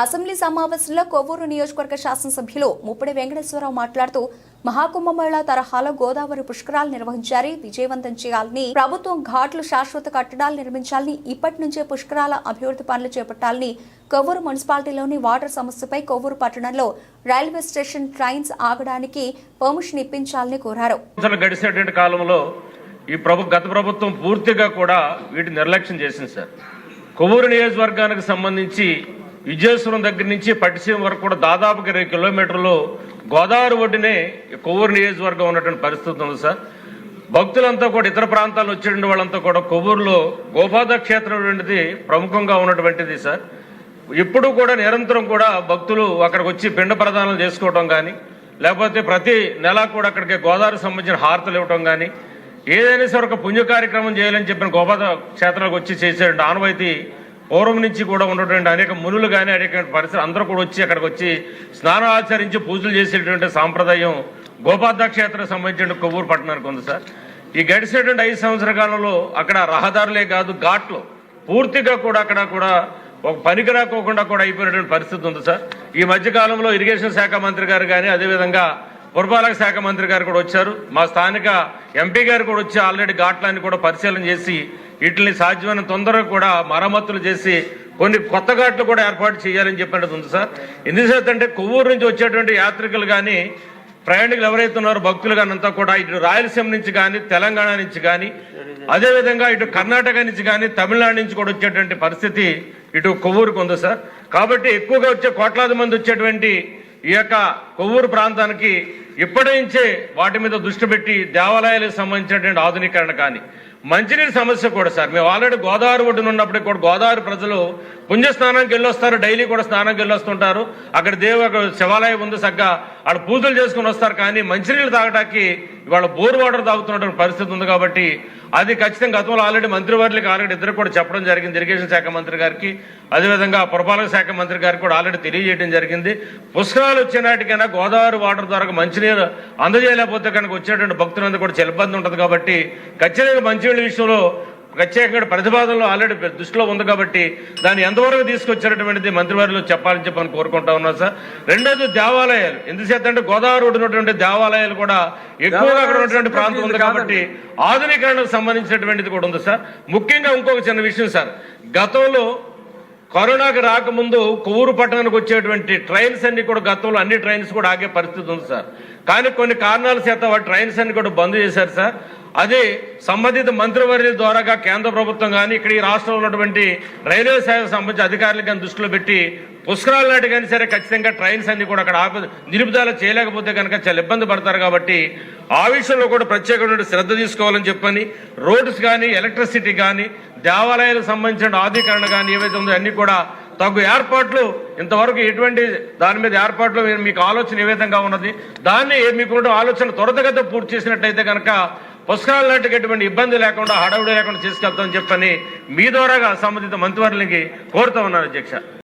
Assembly సమావేశంలో కొవ్వూరు నియోజకవర్గ శాసనసభ్యులు ముప్పడి వెంకటేశ్వరరావు మాట్లాడుతూ మహాకుంభమేళ తరహాలో గోదావరి పుష్కరాలు నిర్వహించాలి విజయవంతం చేయాలని ప్రభుత్వం ఘాట్లు శాశ్వత కట్టడాలు నిర్మించాలని ఇప్పటి నుంచే పుష్కరాల అభివృద్ధి పనులు చేపట్టాలని కొవ్వూరు మున్సిపాలిటీలోని వాటర్ సమస్యపై కొవ్వూరు పట్టణంలో రైల్వే స్టేషన్ ట్రైన్స్ ఆగడానికి పర్మిషన్ ఇప్పించాలని కోరారు. కాలంలో ఈ ప్రభు గత ప్రభుత్వం పూర్తిగా కూడా వీటిని నిర్లక్ష్యం చేసింది సార్. కొవ్వూరు నియోజకవర్గానికి సంబంధించి విజయేశ్వరం దగ్గర నుంచి పట్టిసీమ వరకు కూడా దాదాపుగా ఇరవై కిలోమీటర్లు గోదావరి ఒడ్డునే కొవ్వూరు నియోజకవర్గం ఉన్నటువంటి పరిస్థితి ఉంది సార్. భక్తులంతా కూడా ఇతర ప్రాంతాలు వచ్చేటువంటి వాళ్ళంతా కూడా కొవ్వూరులో గోపాద క్షేత్రం ప్రముఖంగా ఉన్నటువంటిది సార్. ఇప్పుడు కూడా నిరంతరం కూడా భక్తులు అక్కడికి వచ్చి పిండ ప్రదానం చేసుకోవటం కానీ లేకపోతే ప్రతి నెల కూడా అక్కడికి గోదావరికి సంబంధించిన హారతలు ఇవ్వటం కానీ ఏదైనా సరే ఒక పుణ్య కార్యక్రమం చేయాలని చెప్పిన గోపాద క్షేత్రాలకు వచ్చి చేసే ఆనవాయితీ పూర్వం నుంచి కూడా ఉన్నటువంటి అనేక మునులు కానీ అనేక పరిసర అందరూ కూడా వచ్చి అక్కడికి వచ్చి స్నానం ఆచరించి పూజలు చేసేటువంటి సాంప్రదాయం గోపాద క్షేత్రం సంబంధించిన కొవ్వూరు పట్టణానికి ఉంది సార్. ఈ గడిచినటువంటి ఐదు సంవత్సర కాలంలో అక్కడ రహదారులే కాదు ఘాట్లు. పూర్తిగా కూడా అక్కడ కూడా ఒక పనికి రాకోకుండా కూడా అయిపోయినటువంటి పరిస్థితి ఉంది సార్. ఈ మధ్య కాలంలో ఇరిగేషన్ శాఖ మంత్రి గారు కానీ అదేవిధంగా పురపాలక శాఖ మంత్రి గారు కూడా వచ్చారు. మా స్థానిక ఎంపీ గారు కూడా వచ్చి ఆల్రెడీ ఘాట్లన్నీ కూడా పరిశీలన చేసి వీటిని సాధ్యమైన తొందరగా కూడా మరమ్మతులు చేసి కొన్ని కొత్త ఘాట్లు కూడా ఏర్పాటు చేయాలని చెప్పినట్టు ఉంది సార్. ఎందుచేత అంటే కొవ్వూరు నుంచి వచ్చేటువంటి యాత్రికులు కానీ ప్రయాణికులు ఎవరైతే ఉన్నారో భక్తులు కానీ అంతా కూడా ఇటు రాయలసీమ నుంచి కానీ తెలంగాణ నుంచి కానీ అదేవిధంగా ఇటు కర్ణాటక నుంచి కానీ తమిళనాడు నుంచి కూడా వచ్చేటువంటి పరిస్థితి ఇటు కొవ్వూరుకు ఉంది సార్. కాబట్టి ఎక్కువగా వచ్చే కోట్లాది మంది వచ్చేటువంటి ఈ యొక్క కొవ్వూరు ప్రాంతానికి ఇప్పటి నుంచే వాటి మీద దృష్టి పెట్టి దేవాలయాలకు సంబంధించినటువంటి ఆధునీకరణ కానీ మంచినీటి సమస్య కూడా సార్. మేము ఆల్రెడీ గోదావరి ఒడ్డున ఉన్నప్పటికీ కూడా గోదావరి ప్రజలు పుణ్యస్నానానికి వెళ్ళొస్తారు డైలీ కూడా స్నానానికి వెళ్ళొస్తుంటారు. అక్కడ దేవు శివాలయం ఉంది సగ్గా అక్కడ పూజలు చేసుకుని వస్తారు కానీ మంచినీళ్ళు తాగడానికి ఇవాళ బోర్ వాటర్ తాగుతున్నటువంటి పరిస్థితి ఉంది కాబట్టి అది ఖచ్చితంగా గతంలో ఆల్రెడీ మంత్రివర్యులకు ఆల్రెడీ ఇద్దరు కూడా చెప్పడం జరిగింది. ఇరిగేషన్ శాఖ మంత్రి గారికి అదేవిధంగా పురపాలక శాఖ మంత్రి గారికి కూడా ఆల్రెడీ తెలియజేయడం జరిగింది. పుష్కరాలు వచ్చే నాటికైనా గోదావరి వాటర్ ద్వారా మంచినీరు అందజేయలేకపోతే కనుక వచ్చేటువంటి భక్తులందరూ కూడా చాలా ఉంటుంది కాబట్టి ఖచ్చితంగా మంచినీళ్ళ విషయంలో ప్రత్యేకంగా ప్రతిపాదనలో ఆల్రెడీ దృష్టిలో ఉంది కాబట్టి దాన్ని ఎంతవరకు తీసుకొచ్చినటువంటిది మంత్రివారిలో చెప్పాలని చెప్పని కోరుకుంటా ఉన్నా సార్. రెండోది దేవాలయాలు. ఎందుచేత అంటే గోదావరి ఉన్నటువంటి దేవాలయాలు కూడా ఎక్కువగా అక్కడ ఉన్నటువంటి ప్రాంతం ఉంది కాబట్టి ఆధునీకరణకు సంబంధించినటువంటిది కూడా ఉంది సార్. ముఖ్యంగా ఇంకొక చిన్న విషయం సార్. గతంలో కరోనాకి రాకముందు కొవ్వూరు పట్టణానికి వచ్చేటువంటి ట్రైన్స్ అన్ని కూడా గతంలో అన్ని ట్రైన్స్ కూడా ఆగే పరిస్థితి ఉంది సార్. కానీ కొన్ని కారణాల చేత వాటి ట్రైన్స్ అన్ని కూడా బంద్ చేశారు సార్. అదే సంబంధిత మంత్రివర్యుల ద్వారాగా కేంద్ర ప్రభుత్వం కానీ ఇక్కడ ఈ రాష్ట్రంలో ఉన్నటువంటి రైల్వే శాఖకు సంబంధించిన అధికారులు కానీ దృష్టిలో పెట్టి పుష్కరాల నాటి కానీ సరే ఖచ్చితంగా ట్రైన్స్ అన్ని కూడా అక్కడ ఆప నిలుపుదల చేయలేకపోతే కనుక చాలా ఇబ్బంది పడతారు కాబట్టి ఆ విషయంలో కూడా ప్రత్యేకమైన శ్రద్ధ తీసుకోవాలని చెప్పని రోడ్స్ కానీ ఎలక్ట్రిసిటీ కానీ దేవాలయాలకు సంబంధించిన ఆధీకరణ కానీ ఏవైతే ఉందో అన్ని కూడా తగు ఏర్పాట్లు ఇంతవరకు ఎటువంటి దాని మీద ఏర్పాట్లు మీకు ఆలోచన ఏ విధంగా ఉన్నది? దాన్ని మీకు ఆలోచన త్వరతగత పూర్తి చేసినట్టయితే కనుక పుష్కరాల నాటికి ఎటువంటి ఇబ్బంది లేకుండా హడావుడి లేకుండా తీసుకెళ్తామని చెప్పని మీ ద్వారాగా సంబంధిత మంత్రివర్యులకి కోరుతా ఉన్నాను అధ్యక్ష.